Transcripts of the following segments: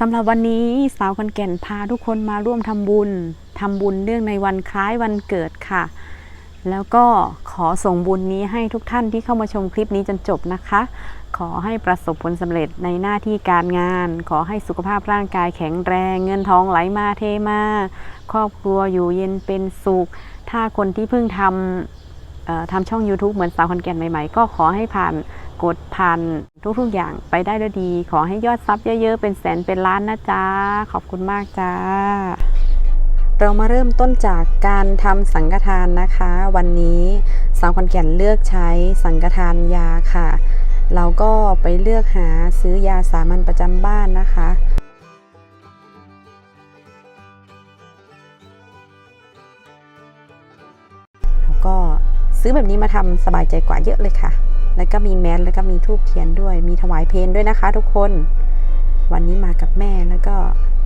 สำหรับวันนี้สาวคนแก่นพาทุกคนมาร่วมทำบุญทำบุญเรื่องในวันคล้ายวันเกิดค่ะ แล้วก็ขอส่งบุญนี้ให้ทุกท่านที่เข้ามาชมคลิปนี้จนจบนะคะ ขอให้ประสบผลสำเร็จในหน้าที่การงาน ขอให้สุขภาพร่างกายแข็งแรง เงินทองไหลมาเทมา ครอบครัวอยู่เย็นเป็นสุข ถ้าคนที่เพิ่งทำทำช่อง YouTube เหมือนสาวคนแก่นใหม่ ๆ ก็ขอให้ผ่าน กดผ่านทุกๆอย่างไปได้ด้วยดี ขอให้ยอดซับเยอะๆ เป็นแสนเป็นล้านนะจ๊ะ ขอบคุณมากจ้า เรามาเริ่มต้นจากการทำสังฆทานนะคะ วันนี้สาวขอนแก่นเลือกใช้สังฆทานยาค่ะ เราก็ไปเลือกหาซื้อยาสามัญประจำบ้านนะคะแล้วก็ซื้อแบบนี้มาทำสบายใจกว่าเยอะเลยค่ะ แล้วก็มีแมสแล้วก็มีทูบเทียนด้วย มีถวายเพลด้วยนะคะ ทุกคน วันนี้มากับแม่แล้วก็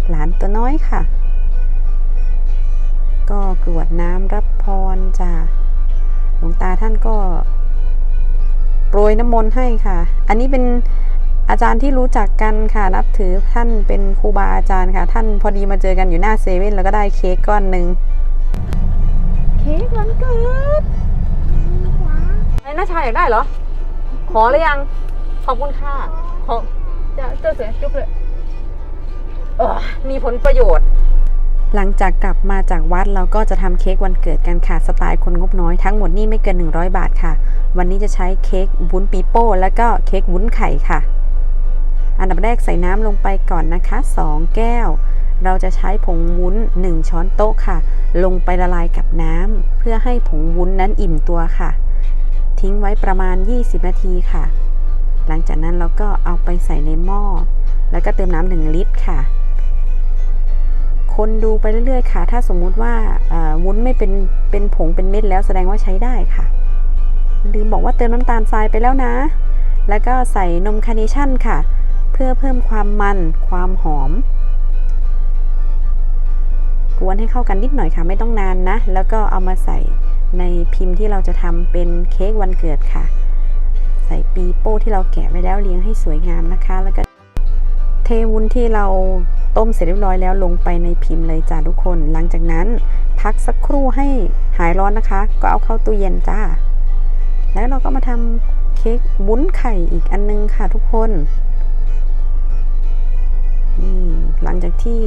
หลานตัวน้อยค่ะ ก็กรวดน้ำรับพรจ้าหลวงตาท่านก็โปรยน้ำมนต์ให้ค่ะ อันนี้เป็นอาจารย์ที่รู้จักกันค่ะ นับถือท่านเป็นครูบาอาจารย์ค่ะ ท่านพอดีมาเจอกันอยู่หน้าเซเว่นแล้วก็ได้เค้กก้อนหนึ่งเค้กวันเกิดไอ้น้าชายอยากได้เหรอ ขอหรือยัง ขอบคุณค่ะ ขอจะเจอเสียจุ๊บเลยเออมีผลประโยชน์ หลังจากกลับมาจากวัดเราก็จะทำเค้กวันเกิดกันค่ะสไตล์คนงบน้อยทั้งหมดนี่ไม่เกิน 100 บาทค่ะ วันนี้จะใช้เค้กวุ้นปีโป้แล้วก็เค้กวุ้นไข่ค่ะ อันดับแรกใส่น้ำลงไปก่อนนะคะ 2 แก้ว เราจะใช้ผงวุ้น 1 ช้อนโต๊ะค่ะ ลงไปละลายกับน้ำเพื่อให้ผงวุ้นนั้นอิ่มตัวค่ะ ทิ้งไว้ประมาณ 20 นาทีค่ะ หลังจากนั้นเราก็เอาไปใส่ในหม้อ แล้วก็เติมน้ำหนึ่งลิตรค่ะ คนดูไปเรื่อยๆ ค่ะ ถ้าสมมุติว่าอ่อวุ้นไม่เป็นเป็นผงเป็นเม็ดแล้วแสดงว่าใช้ได้ค่ะ ลืมบอกว่าเติมน้ำตาลทรายไปแล้วนะ แล้วก็ใส่นมคาร์เนชั่นค่ะ เพื่อเพิ่มความมันความหอมกวนให้เข้ากันนิดหน่อยค่ะไม่ต้องนานนะ แล้วก็เอามาใส่ ในพิมพ์ที่เราจะทำเป็นเค้กวันเกิดค่ะ ใส่ปีโป้ที่เราแกะไว้แล้วเรียงให้สวยงามนะคะ แล้วก็เทวุ้นที่เราต้มเสร็จเรียบร้อยแล้วลงไปในพิมพ์เลยจ้าทุกคน หลังจากนั้นพักสักครู่ให้หายร้อนนะคะ ก็เอาเข้าตู้เย็นจ้า แล้วเราก็มาทำเค้กวุ้นไข่อีกอันนึงค่ะทุกคนนี่หลังจากที่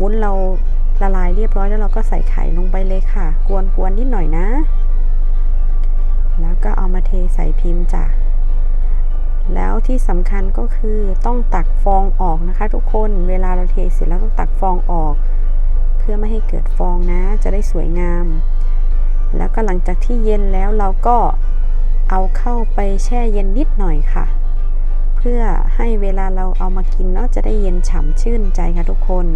วุ้นเรา ละลายเรียบร้อยแล้วเราก็ใส่ไข่ลงไปเลยค่ะ กวนๆนิดหน่อยนะ แล้วก็เอามาเทใส่พิมพ์จ้ะ แล้วที่สำคัญก็คือต้องตักฟองออกนะคะ ทุกคน เวลาเราเทเสร็จแล้วต้องตักฟองออก เพื่อไม่ให้เกิดฟองนะ จะได้สวยงาม แล้วก็หลังจากที่เย็นแล้วเราก็เอาเข้าไปแช่เย็นนิดหน่อยค่ะ เพื่อให้เวลาเราเอามากินเนาะจะได้เย็นฉ่ำชื่นใจค่ะทุกคน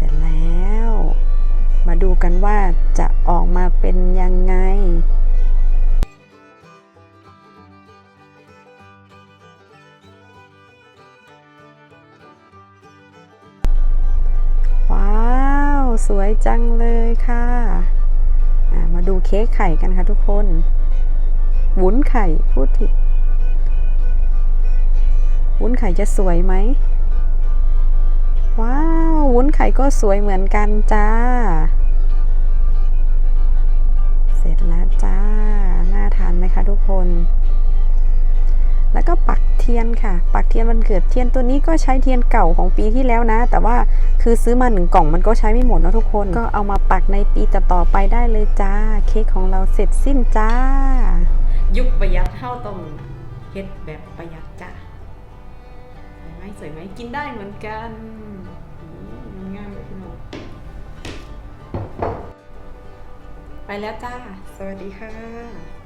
เสร็จแล้ว มาดูกันว่าจะออกมาเป็นยังไงว้าวสวยจังเลยค่ะ มาดูเค้กไข่กันค่ะทุกคน วุ้นไข่พูดผิด วุ้นไข่จะสวยไหม วุ้นไข่ก็สวยเหมือนกันจ้า เสร็จแล้วจ้า น่าทานไหมคะทุกคน แล้วก็ปักเทียนค่ะ ปักเทียนวันเกิดเทียนตัวนี้ก็ใช้เทียนเก่าของปีที่แล้วนะ แต่ว่าคือซื้อมาหนึ่งกล่องมันก็ใช้ไม่หมดนะทุกคน ก็เอามาปักในปีต่อๆไปได้เลยจ้า เค้กของเราเสร็จสิ้นจ้า ยุคประหยัดเท่าตรงเฮ็ดแบบประหยัดจ้าสวยไหมสวยไหมกินได้เหมือนกัน ไปแล้วจ้า สวัสดีค่ะ